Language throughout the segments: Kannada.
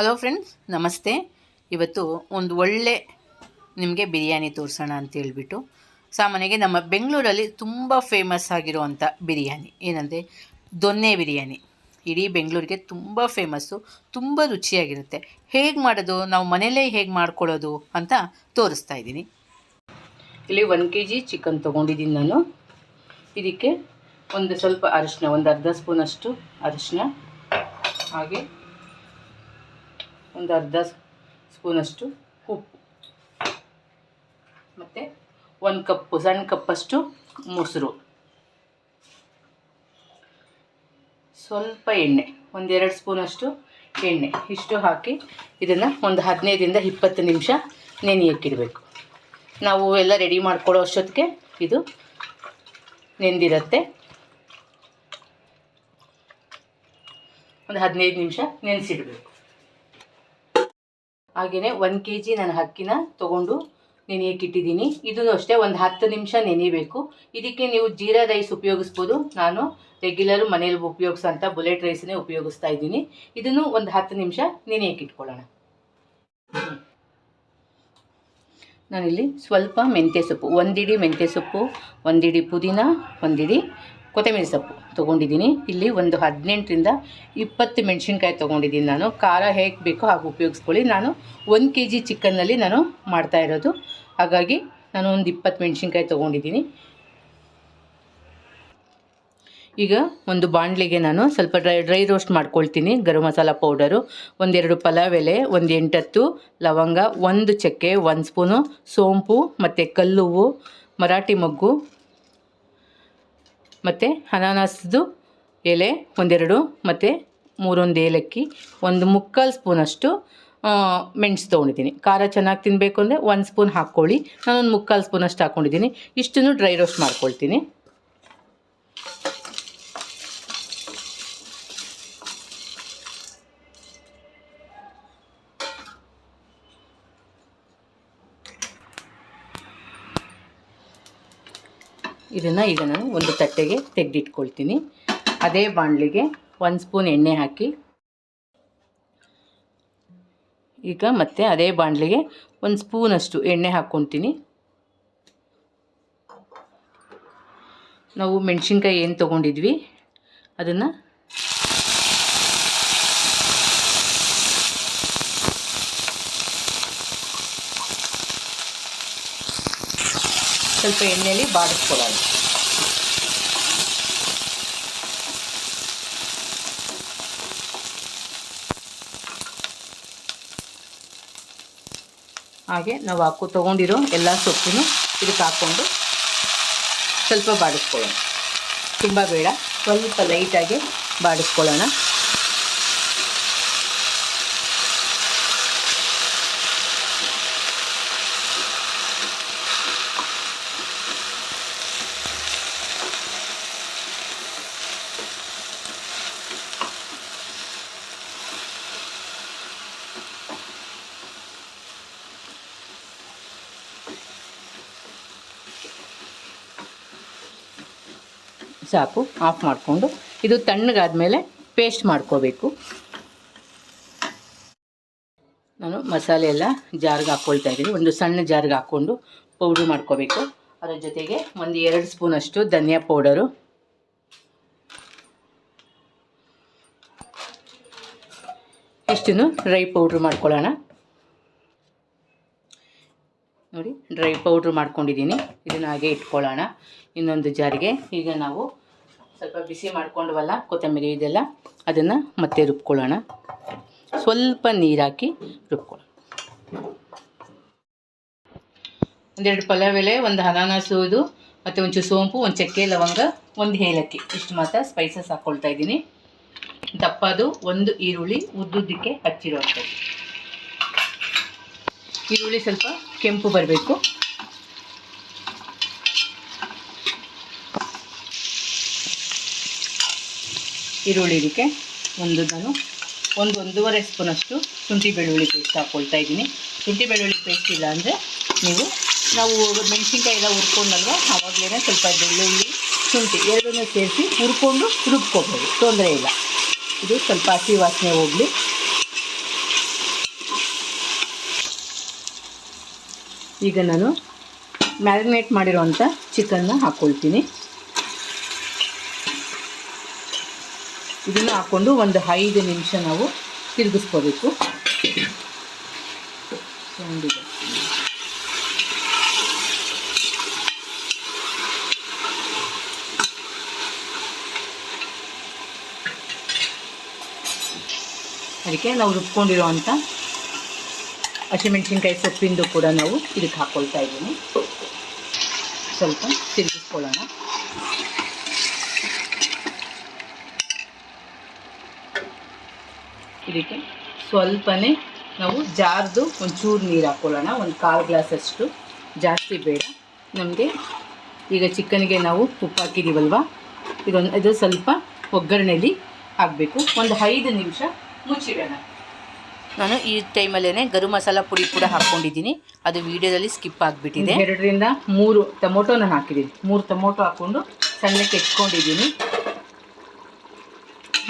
ಹಲೋ ಫ್ರೆಂಡ್ಸ್ ನಮಸ್ತೆ. ಇವತ್ತು ಒಂದು ಒಳ್ಳೆ ನಿಮಗೆ ಬಿರಿಯಾನಿ ತೋರಿಸೋಣ ಅಂತ ಹೇಳ್ಬಿಟ್ಟು. ಸಾಮಾನ್ಯಗೆ ನಮ್ಮ ಬೆಂಗಳೂರಲ್ಲಿ ತುಂಬ ಫೇಮಸ್ ಆಗಿರುವಂಥ ಬಿರಿಯಾನಿ. ಏನಂದರೆ, ದೊನ್ನೆ ಬಿರಿಯಾನಿ. ಇಡೀ ಬೆಂಗಳೂರಿಗೆ ತುಂಬ ಫೇಮಸ್ಸು ತುಂಬ ರುಚಿಯಾಗಿರುತ್ತೆ. ಹೇಗೆ ಮಾಡೋದು, ನಾವು ಮನೆಯಲ್ಲೇ ಹೇಗೆ ಮಾಡ್ಕೊಳ್ಳೋದು ಅಂತ ತೋರಿಸ್ತಾ ಇದ್ದೀನಿ. ಇಲ್ಲಿ ಒಂದು ಕೆ ಜಿ ಚಿಕನ್ ತೊಗೊಂಡಿದ್ದೀನಿ ನಾನು. ಇದಕ್ಕೆ ಒಂದು ಸ್ವಲ್ಪ ಅರಿಶಿನ ಒಂದು ಅರ್ಧ ಸ್ಪೂನಷ್ಟು ಅರಿಶಿನ ಹಾಗೆ ಒಂದು ಅರ್ಧ ಸ್ಪೂನಷ್ಟು ಉಪ್ಪು. ಮತ್ತು ಒಂದು ಕಪ್ಪು, ಸಣ್ಣ ಕಪ್ಪಷ್ಟು ಮೊಸರು. ಸ್ವಲ್ಪ ಎಣ್ಣೆ, ಒಂದೆರಡು ಸ್ಪೂನಷ್ಟು ಎಣ್ಣೆ. ಇಷ್ಟು ಹಾಕಿ ಇದನ್ನು ಒಂದು ಹದಿನೈದರಿಂದ ಇಪ್ಪತ್ತು ನಿಮಿಷ ನೆನೆಯಕ್ಕಿಡಬೇಕು. ನಾವು ಎಲ್ಲ ರೆಡಿ ಮಾಡ್ಕೊಳ್ಳೋ ಅಷ್ಟೊತ್ತಿಗೆ ಇದು ನೆಂದಿರುತ್ತೆ. ಒಂದು ಹದಿನೈದು ನಿಮಿಷ ನೆನೆಸಿಡಬೇಕು. ಹಾಗೆಯೇ ಒಂದು ಕೆ ಜಿ ನಾನು ಹಕ್ಕಿನ ತೊಗೊಂಡು ನೆನೆಯಕ್ಕೆ ಇಟ್ಟಿದ್ದೀನಿ. ಅಷ್ಟೇ, ಒಂದು ಹತ್ತು ನಿಮಿಷ ನೆನೆಯಬೇಕು ಇದಕ್ಕೆ ನೀವು ಜೀರಾ ರೈಸ್ ಉಪಯೋಗಿಸ್ಬೋದು. ನಾನು ರೆಗ್ಯುಲರ್ ಮನೇಲಿ ಉಪಯೋಗಿಸೋಂಥ ಬುಲೆಟ್ ರೈಸನ್ನೇ ಉಪಯೋಗಿಸ್ತಾ ಇದ್ದೀನಿ. ಇದನ್ನು ಒಂದು ಹತ್ತು ನಿಮಿಷ ನೆನೆಯಕ್ಕೆ ಇಟ್ಕೊಳ್ಳೋಣ. ನಾನಿಲ್ಲಿ ಸ್ವಲ್ಪ ಮೆಂತ್ಯ ಸೊಪ್ಪು, ಒಂದಿಡಿ ಮೆಂತ್ಯ ಸೊಪ್ಪು, ಒಂದಿಡಿ ಪುದೀನ, ಒಂದಿಡಿ ಕೊತ್ತಂಬರಿ ಸೊಪ್ಪು ತೊಗೊಂಡಿದ್ದೀನಿ. ಇಲ್ಲಿ ಒಂದು ಹದಿನೆಂಟರಿಂದ ಇಪ್ಪತ್ತು ಮೆಣಸಿನ್ಕಾಯಿ ತೊಗೊಂಡಿದ್ದೀನಿ ನಾನು. ಖಾರ ಹೇಗೆ ಬೇಕೋ ಹಾಗೆ ಉಪಯೋಗಿಸ್ಕೊಳ್ಳಿ. ನಾನು ಒಂದು ಕೆ ಜಿ ಚಿಕನ್ನಲ್ಲಿ ನಾನು ಮಾಡ್ತಾ ಇರೋದು. ಹಾಗಾಗಿ ನಾನು ಒಂದು ಇಪ್ಪತ್ತು ಮೆಣಸಿನ್ಕಾಯಿ ತೊಗೊಂಡಿದ್ದೀನಿ. ಈಗ ಒಂದು ಬಾಣಲಿಗೆ ನಾನು ಸ್ವಲ್ಪ ಡ್ರೈ ಡ್ರೈ ರೋಸ್ಟ್ ಮಾಡ್ಕೊಳ್ತೀನಿ. ಗರಂ ಮಸಾಲ ಪೌಡರು ಒಂದೆರಡು ಪಲಾವ್ ಎಲೆ, ಒಂದು ಎಂಟತ್ತು ಲವಂಗ, ಒಂದು ಚಕ್ಕೆ, ಒಂದು ಸ್ಪೂನು ಸೋಂಪು, ಮತ್ತು ಕಲ್ಲುವು, ಮರಾಠಿ ಮೊಗ್ಗು ಮತ್ತು ಅನಾನಸ್ದು ಎಲೆ ಒಂದೆರಡು, ಮತ್ತು ಮೂರೊಂದು ಏಲಕ್ಕಿ, ಒಂದು ಮುಕ್ಕಾಲು ಸ್ಪೂನಷ್ಟು ಮೆಣಸು ತೊಗೊಂಡಿದ್ದೀನಿ. ಖಾರ ಚೆನ್ನಾಗಿ ತಿನ್ನಬೇಕು ಅಂದರೆ ಒಂದು ಸ್ಪೂನ್ ಹಾಕ್ಕೊಳ್ಳಿ. ನಾನೊಂದು ಮುಕ್ಕಾಲು ಸ್ಪೂನಷ್ಟು ಹಾಕ್ಕೊಂಡಿದ್ದೀನಿ ಇಷ್ಟನ್ನು ಡ್ರೈ ರೋಸ್ಟ್ ಮಾಡ್ಕೊಳ್ತೀನಿ. ಇದನ್ನು ಈಗ ನಾನು ಒಂದು ತಟ್ಟೆಗೆ ತೆಗೆದಿಟ್ಕೊಳ್ತೀನಿ. ಅದೇ ಬಾಣಲಿಗೆ ಒಂದು ಸ್ಪೂನ್ ಎಣ್ಣೆ ಹಾಕಿ. ಈಗ ಮತ್ತೆ ಅದೇ ಬಾಣಲಿಗೆ ಒಂದು ಸ್ಪೂನಷ್ಟು ಎಣ್ಣೆ ಹಾಕ್ಕೊತೀನಿ ನಾವು ಮೆಣಸಿನ್ಕಾಯಿ ಏನು ತೊಗೊಂಡಿದ್ವಿ, ಅದನ್ನು ಸ್ವಲ್ಪ ಎಣ್ಣೆಯಲ್ಲಿ ಬಾಡಿಸ್ಕೊಳ್ಳೋಣ. ಹಾಗೆ ನಾವು ಹಾಕು, ತೊಗೊಂಡಿರೋ ಎಲ್ಲ ಸೊಪ್ಪನ್ನು ಇದಕ್ಕೆ ಹಾಕ್ಕೊಂಡು ಸ್ವಲ್ಪ ಬಾಡಿಸ್ಕೊಳ್ಳೋಣ. ತುಂಬ ಬೇಡ, ಸ್ವಲ್ಪ ಲೈಟಾಗಿ ಬಾಡಿಸ್ಕೊಳ್ಳೋಣ. ಸಾಕು ಆಫ್ ಮಾಡಿಕೊಂಡು ಇದು ತಣ್ಣಗಾದಮೇಲೆ ಪೇಸ್ಟ್ ಮಾಡ್ಕೋಬೇಕು. ನಾನು ಮಸಾಲೆ ಎಲ್ಲ ಜಾರ್ಗೆ ಹಾಕ್ಕೊಳ್ತಾ ಇದ್ದೀನಿ. ಒಂದು ಸಣ್ಣ ಜಾರ್ಗೆ ಹಾಕ್ಕೊಂಡು ಪೌಡ್ರ್ ಮಾಡ್ಕೋಬೇಕು. ಅದರ ಜೊತೆಗೆ ಒಂದು ಎರಡು ಸ್ಪೂನಷ್ಟು ಧನಿಯಾ ಪೌಡರು. ಇಷ್ಟನ್ನು ಡ್ರೈ ಪೌಡ್ರ್ ಮಾಡ್ಕೊಳ್ಳೋಣ. ನೋಡಿ ಡ್ರೈ ಪೌಡ್ರ್ ಮಾಡ್ಕೊಂಡಿದ್ದೀನಿ. ಇದನ್ನು ಹಾಗೆ ಇಟ್ಕೊಳ್ಳೋಣ. ಇನ್ನೊಂದು ಜಾರಿಗೆ. ಈಗ ನಾವು ಸ್ವಲ್ಪ ಬಿಸಿ ಮಾಡ್ಕೊಂಡ್ವಲ್ಲ, ಕೊತ್ತಂಬರಿ ಇದೆಲ್ಲ, ಅದನ್ನು ಮತ್ತೆ ರುಬ್ಕೊಳ್ಳೋಣ. ಸ್ವಲ್ಪ ನೀರಾಕಿ ಹಾಕಿ ರುಬ್ಕೊಳ್ಳೋಣ. ಒಂದೆರಡು ಪಲಾವ್ ಎಲೆ, ಒಂದು ಅನಾನಸು ಮತ್ತು ಒಂಚೂರು ಸೋಂಪು, ಒಂದು ಚಕ್ಕೆ, ಲವಂಗ, ಒಂದು ಏಲಕ್ಕಿ. ಇಷ್ಟು ಮಾತ್ರ ಸ್ಪೈಸಸ್ ಹಾಕ್ಕೊಳ್ತಾ ಇದ್ದೀನಿ. ದಪ್ಪದು ಒಂದು ಈರುಳ್ಳಿ ಉದ್ದುದ್ದಕ್ಕೆ ಹಚ್ಚಿರುವಂಥದ್ದು. ಈರುಳ್ಳಿ ಸ್ವಲ್ಪ ಕೆಂಪು ಬರಬೇಕು. ಈರುಳ್ಳಿ ಇದಕ್ಕೆ ಒಂದು ನಾನು ಒಂದು ಒಂದೂವರೆ ಸ್ಪೂನಷ್ಟು ಶುಂಠಿ ಬೆಳ್ಳುಳ್ಳಿ ಪೇಸ್ಟ್ ಹಾಕ್ಕೊಳ್ತಾ ಇದ್ದೀನಿ. ಶುಂಠಿ ಬೆಳ್ಳುಳ್ಳಿ ಪೇಸ್ಟ್ ಇಲ್ಲ ಅಂದರೆ ನೀವು ನಾವು ಮೆಣಸಿನ್ಕಾಯಿ ಎಲ್ಲ ಹುರ್ಕೊಂಡಲ್ವ? ಆವಾಗಲೇ ಸ್ವಲ್ಪ ಬೆಳ್ಳುಳ್ಳಿ, ಶುಂಠಿ ಎರಡನ್ನೂ ಸೇರಿಸಿ ಹುರ್ಕೊಂಡು ರುಬ್ಕೋಬೋದು. ತೊಂದರೆ ಇಲ್ಲ. ಇದು ಸ್ವಲ್ಪ ಹಸಿ ವಾಸನೆ ಹೋಗಲಿ. ಈಗ ನಾನು ಮ್ಯಾರಿನೇಟ್ ಮಾಡಿರೋವಂಥ ಚಿಕನ್ನ ಹಾಕ್ಕೊಳ್ತೀನಿ ಇದನ್ನು ಹಾಕ್ಕೊಂಡು ಒಂದು ಐದು ನಿಮಿಷ ನಾವು ತಿರುಗಿಸ್ಕೋಬೇಕು. ಅದಕ್ಕೆ ನಾವು ರುಬ್ಕೊಂಡಿರೋವಂಥ ಹಸಿಮೆಣಸಿನ್ಕಾಯಿ ಸೊಪ್ಪಿಂದು ಕೂಡ ನಾವು ಇದಕ್ಕೆ ಹಾಕ್ಕೊಳ್ತಾ ಇದ್ದೀನಿ. ಸ್ವಲ್ಪ ತಿರುಗಿಸ್ಕೊಳ್ಳೋಣ. ಇದಕ್ಕೆ ಸ್ವಲ್ಪನೇ ನಾವು ಜಾರ್ದು ಒಂಚೂರು ನೀರು ಹಾಕ್ಕೊಳ್ಳೋಣ ಒಂದು ಕಾಲು ಗ್ಲಾಸಷ್ಟು ಜಾಸ್ತಿ ಬೇಡ. ನಮಗೆ ಈಗ ಚಿಕನ್ಗೆ ನಾವು ಉಪ್ಪು ಹಾಕಿದ್ದೀವಲ್ವ ಇದೊಂದು ಇದು ಸ್ವಲ್ಪ ಒಗ್ಗರಣೆಯಲ್ಲಿ ಹಾಕಬೇಕು. ಒಂದು ಐದು ನಿಮಿಷ ಮುಚ್ಚಿಡೋಣ. ನಾನು ಈ ಟೈಮಲ್ಲೇ ಗರು ಮಸಾಲ ಪುಡಿ ಕೂಡ ಹಾಕ್ಕೊಂಡಿದ್ದೀನಿ. ಅದು ವಿಡಿಯೋದಲ್ಲಿ ಸ್ಕಿಪ್ ಆಗಿಬಿಟ್ಟಿದೆ. ಎರಡರಿಂದ ಮೂರು ಟೊಮೊಟೊನ ಹಾಕಿದ್ದೀನಿ. ಮೂರು ಟೊಮೊಟೊ ಹಾಕ್ಕೊಂಡು ಸಣ್ಣಕ್ಕೆ ಹೆಚ್ಕೊಂಡಿದ್ದೀನಿ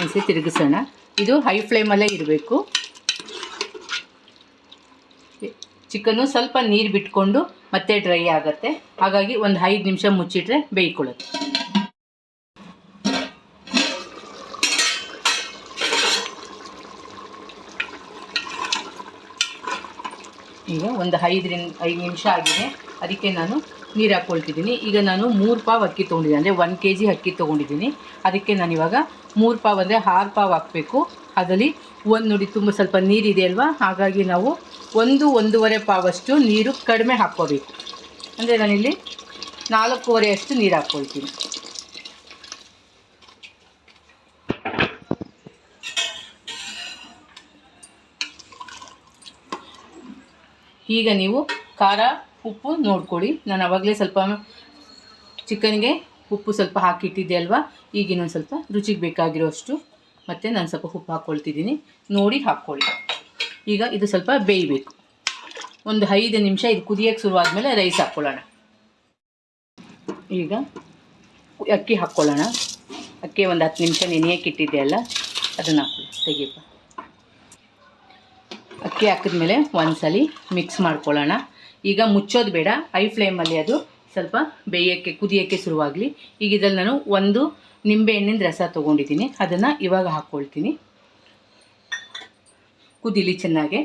ಒಂದ್ಸತಿ ತಿರುಗಿಸೋಣ. ಇದು ಹೈ ಫ್ಲೇಮಲ್ಲೇ ಇರಬೇಕು. ಚಿಕನ್ನು ಸ್ವಲ್ಪ ನೀರು ಬಿಟ್ಕೊಂಡು ಮತ್ತೆ ಡ್ರೈ ಆಗುತ್ತೆ. ಹಾಗಾಗಿ ಒಂದು ಐದು ನಿಮಿಷ ಮುಚ್ಚಿಟ್ರೆ ಬೇಯ್ಕೊಳ್ಳುತ್ತೆ. ಈಗ ಒಂದು ಐದರಿಂದ, ಐದು ನಿಮಿಷ ಆಗಿದೆ. ಅದಕ್ಕೆ ನಾನು ನೀರು ಹಾಕ್ಕೊಳ್ತಿದ್ದೀನಿ ಈಗ ನಾನು ಮೂರು ಪಾವ್ ಅಕ್ಕಿ ತೊಗೊಂಡಿದ್ದೀನಿ ಅಂದರೆ ಒನ್ ಕೆ ಜಿ ಅಕ್ಕಿ ತೊಗೊಂಡಿದ್ದೀನಿ. ಅದಕ್ಕೆ ನಾನು ಇವಾಗ ಮೂರು ಪಾವ್ ಅಂದರೆ ಆರು ಪಾವ್ ಹಾಕಬೇಕು. ಅದರಲ್ಲಿ ಒಂದು ನೋಡಿ ತುಂಬ ಸ್ವಲ್ಪ ನೀರಿದೆ ಅಲ್ವಾ? ಹಾಗಾಗಿ ನಾವು ಒಂದು, ಒಂದೂವರೆ ಪಾವಷ್ಟು ನೀರು ಕಡಿಮೆ ಹಾಕ್ಕೋಬೇಕು. ಅಂದರೆ ನಾನಿಲ್ಲಿ ನಾಲ್ಕೂವರೆ ಅಷ್ಟು ನೀರು ಹಾಕ್ಕೊಳ್ತೀನಿ ಈಗ ನೀವು ಖಾರ ಉಪ್ಪು ನೋಡ್ಕೊಳ್ಳಿ. ನಾನು ಆವಾಗಲೇ ಸ್ವಲ್ಪ ಚಿಕನ್ಗೆ ಉಪ್ಪು ಸ್ವಲ್ಪ ಹಾಕಿಟ್ಟಿದ್ದೆ ಅಲ್ವಾ? ಈಗ ಇನ್ನೊಂದು ಸ್ವಲ್ಪ ರುಚಿಗೆ ಬೇಕಾಗಿರೋಷ್ಟು ಮತ್ತು ನಾನು ಸ್ವಲ್ಪ ಉಪ್ಪು ಹಾಕ್ಕೊಳ್ತಿದ್ದೀನಿ. ನೋಡಿ ಹಾಕ್ಕೊಳ್ಳಿ. ಈಗ ಇದು ಸ್ವಲ್ಪ ಬೇಯಬೇಕು. ಒಂದು ಐದು ನಿಮಿಷ ಇದು ಕುದಿಯೋಕ್ಕೆ ಶುರುವಾದ್ಮೇಲೆ ರೈಸ್ ಹಾಕ್ಕೊಳ್ಳೋಣ. ಈಗ ಅಕ್ಕಿ ಹಾಕ್ಕೊಳ್ಳೋಣ. ಅಕ್ಕಿ ಒಂದು ಹತ್ತು ನಿಮಿಷ ನೆನೆಯಕ್ಕೆ ಇಟ್ಟಿದ್ದೆ ಅಲ್ಲ? ಅದನ್ನು ಹಾಕ್ಕೊಳ್ಳಿ. ತೆಗಿಯಪ್ಪ. ಅಕ್ಕಿ ಹಾಕಿದ್ಮೇಲೆ ಒಂದ್ಸಲಿ ಮಿಕ್ಸ್ ಮಾಡ್ಕೊಳ್ಳೋಣ. ಈಗ ಮುಚ್ಚೋದು ಬೇಡ. ಹೈ ಫ್ಲೇಮಲ್ಲಿ ಅದು ಸ್ವಲ್ಪ ಬೇಯೋಕ್ಕೆ, ಕುದಿಯೋಕ್ಕೆ ಶುರುವಾಗಲಿ. ಈಗ ಇದರಲ್ಲಿ ನಾನು ಒಂದು ನಿಂಬೆ ಹಣ್ಣಿನ ರಸ ತೊಗೊಂಡಿದ್ದೀನಿ. ಅದನ್ನು ಇವಾಗ ಹಾಕ್ಕೊಳ್ತೀನಿ. ಕುದೀಲಿ ಚೆನ್ನಾಗೆ.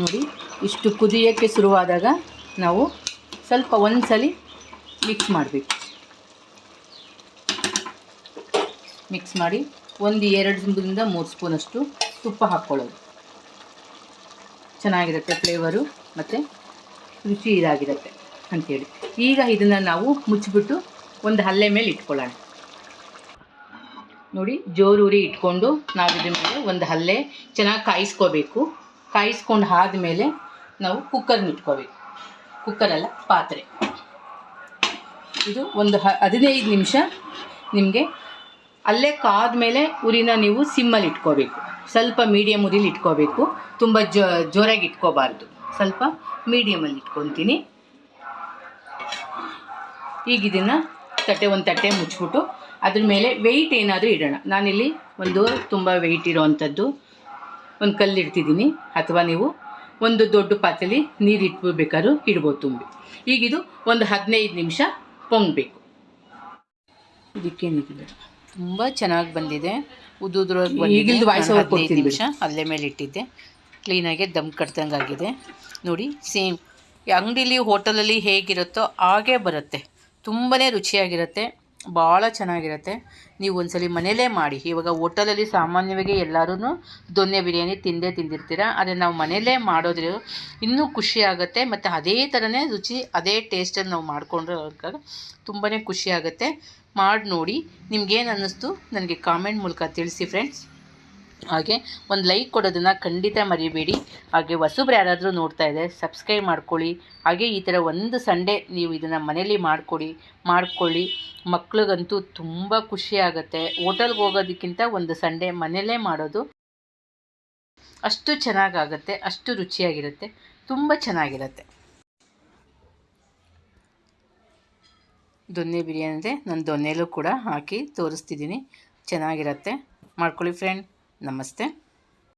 ನೋಡಿ, ಇಷ್ಟು ಕುದಿಯೋಕ್ಕೆ ಶುರುವಾದಾಗ ನಾವು ಸ್ವಲ್ಪ ಒಂದ್ಸಲಿ ಮಿಕ್ಸ್ ಮಾಡಬೇಕು. ಮಿಕ್ಸ್ ಮಾಡಿ ಒಂದು ಎರಡು ಸ್ಪೂನಿಂದ ಮೂರು ಸ್ಪೂನಷ್ಟು ತುಪ್ಪ ಹಾಕ್ಕೊಳ್ಳೋದು. ಚೆನ್ನಾಗಿರುತ್ತೆ ಫ್ಲೇವರು ಮತ್ತು ರುಚಿ ಇದಾಗಿರುತ್ತೆ ಅಂಥೇಳಿ ಈಗ ಇದನ್ನು ನಾವು ಮುಚ್ಚಿಬಿಟ್ಟು ಒಂದು ಹಲ್ಲೆ ಮೇಲೆ ಇಟ್ಕೊಳ್ಳೋಣ. ನೋಡಿ ಜೋರೂರಿ ಇಟ್ಕೊಂಡು ನಾವು ಇದ್ರ ಮೇಲೆ ಒಂದು ಹಲ್ಲೆ ಚೆನ್ನಾಗಿ ಕಾಯಿಸ್ಕೋಬೇಕು. ಕಾಯಿಸ್ಕೊಂಡು ಆದಮೇಲೆ ನಾವು ಕುಕ್ಕರ್ನ ಇಟ್ಕೋಬೇಕು. ಕುಕ್ಕರಲ್ಲ ಪಾತ್ರೆ. ಇದು ಒಂದು ಹ, ಹದಿನೈದು ನಿಮಿಷ ನಿಮಗೆ ಅಲ್ಲೇ ಕಾದ್ಮೇಲೆ ಉರಿನ ನೀವು ಸಿಮ್ಮಲ್ಲಿ ಇಟ್ಕೋಬೇಕು. ಸ್ವಲ್ಪ ಮೀಡಿಯಮ್ ಉರಿಲಿ ಇಟ್ಕೋಬೇಕು. ತುಂಬ ಜೋ, ಜೋರಾಗಿ ಇಟ್ಕೋಬಾರ್ದು. ಸ್ವಲ್ಪ ಮೀಡಿಯಮಲ್ಲಿ ಇಟ್ಕೊತೀನಿ. ಈಗ ಇದನ್ನು ತಟ್ಟೆ, ಒಂದು ತಟ್ಟೆ ಮುಚ್ಚಿಬಿಟ್ಟು ಅದ್ರ ಮೇಲೆ ವೆಯ್ಟ್ ಏನಾದರೂ ಇಡೋಣ. ನಾನಿಲ್ಲಿ ಒಂದು ತುಂಬ ವೆಯ್ಟ್ ಇರೋವಂಥದ್ದು ಒಂದು ಕಲ್ಲು ಇಡ್ತಿದ್ದೀನಿ. ಅಥವಾ ನೀವು ಒಂದು ದೊಡ್ಡ ಪಾತ್ರೆಲಿ ನೀರು ಇಟ್ಬಿಡ್ಬೇಕಾದ್ರೂ ಇಡ್ಬೋದು ತುಂಬಿ. ಈಗಿದು ಒಂದು ಹದಿನೈದು ನಿಮಿಷ ಪೊಂಗಬೇಕು. ಇದಕ್ಕೇನಿದೆ ತುಂಬ ಚೆನ್ನಾಗಿ ಬಂದಿದೆ. ಉದುದ್ರಾಗಿ ವಾಯ್ಸ್ ಬಿಡಿ. ನಿಮಿಷ ಅಲ್ಲೇ ಮೇಲೆ ಇಟ್ಟಿದ್ದೆ. ಕ್ಲೀನಾಗೆ ದಮ್ ಕಟ್ದಂಗೆ ಆಗಿದೆ ನೋಡಿ ಸೇಮ್ ಅಂಗಡೀಲಿ ಹೋಟೆಲಲ್ಲಿ ಹೇಗಿರುತ್ತೋ ಹಾಗೇ ಬರುತ್ತೆ. ತುಂಬಾ ರುಚಿಯಾಗಿರುತ್ತೆ. ಭಾಳ ಚೆನ್ನಾಗಿರುತ್ತೆ. ನೀವು ಒಂದ್ಸಲಿ ಮನೇಲೇ ಮಾಡಿ. ಇವಾಗ ಹೋಟೆಲಲ್ಲಿ ಸಾಮಾನ್ಯವಾಗಿ ಎಲ್ಲರೂ ದೊನ್ನೆ ಬಿರಿಯಾನಿ ತಿಂದೇ ತಿಂದಿರ್ತೀರ. ಆದರೆ ನಾವು ಮನೇಲೇ ಮಾಡೋದ್ರೆ ಇನ್ನೂ ಖುಷಿ ಆಗುತ್ತೆ. ಮತ್ತು ಅದೇ ಥರನೇ ರುಚಿ, ಅದೇ ಟೇಸ್ಟಲ್ಲಿ ನಾವು ಮಾಡಿಕೊಂಡ್ರೆ ತುಂಬಾ ಖುಷಿ ಆಗುತ್ತೆ. ಮಾಡಿ ನೋಡಿ ನಿಮ್ಗೇನು ಅನ್ನಿಸ್ತು? ನನಗೆ ಕಾಮೆಂಟ್ ಮೂಲಕ ತಿಳಿಸಿ ಫ್ರೆಂಡ್ಸ್ ಹಾಗೆ ಒಂದು ಲೈಕ್ ಕೊಡೋದನ್ನು ಖಂಡಿತ ಮರಿಬೇಡಿ. ಹಾಗೆ ಹೊಸಬ್ರು ಯಾರಾದರೂ ನೋಡ್ತಾ ಇದೆ ಸಬ್ಸ್ಕ್ರೈಬ್ ಮಾಡ್ಕೊಳ್ಳಿ. ಹಾಗೆ ಈ ಥರ ಒಂದು ಸಂಡೇ ನೀವು ಇದನ್ನು ಮನೇಲಿ ಮಾಡಿಕೊಡಿ, ಮಾಡ್ಕೊಳ್ಳಿ. ಮಕ್ಳಿಗಂತೂ ತುಂಬ ಖುಷಿ ಆಗುತ್ತೆ. ಹೋಟೆಲ್ಗೆ ಹೋಗೋದಕ್ಕಿಂತ ಒಂದು ಸಂಡೇ ಮನೇಲೇ ಮಾಡೋದು ಅಷ್ಟು ಚೆನ್ನಾಗಾಗತ್ತೆ ಅಷ್ಟು ರುಚಿಯಾಗಿರುತ್ತೆ, ತುಂಬ ಚೆನ್ನಾಗಿರುತ್ತೆ. ದೊನ್ನೆ ಬಿರಿಯಾನಿ ಅಂದರೆ ನಾನು ದೊನ್ನೆಲೂ ಕೂಡ ಹಾಕಿ ತೋರಿಸ್ತಿದ್ದೀನಿ. ಚೆನ್ನಾಗಿರುತ್ತೆ. ಮಾಡ್ಕೊಳ್ಳಿ ಫ್ರೆಂಡ್ ನಮಸ್ತೆ.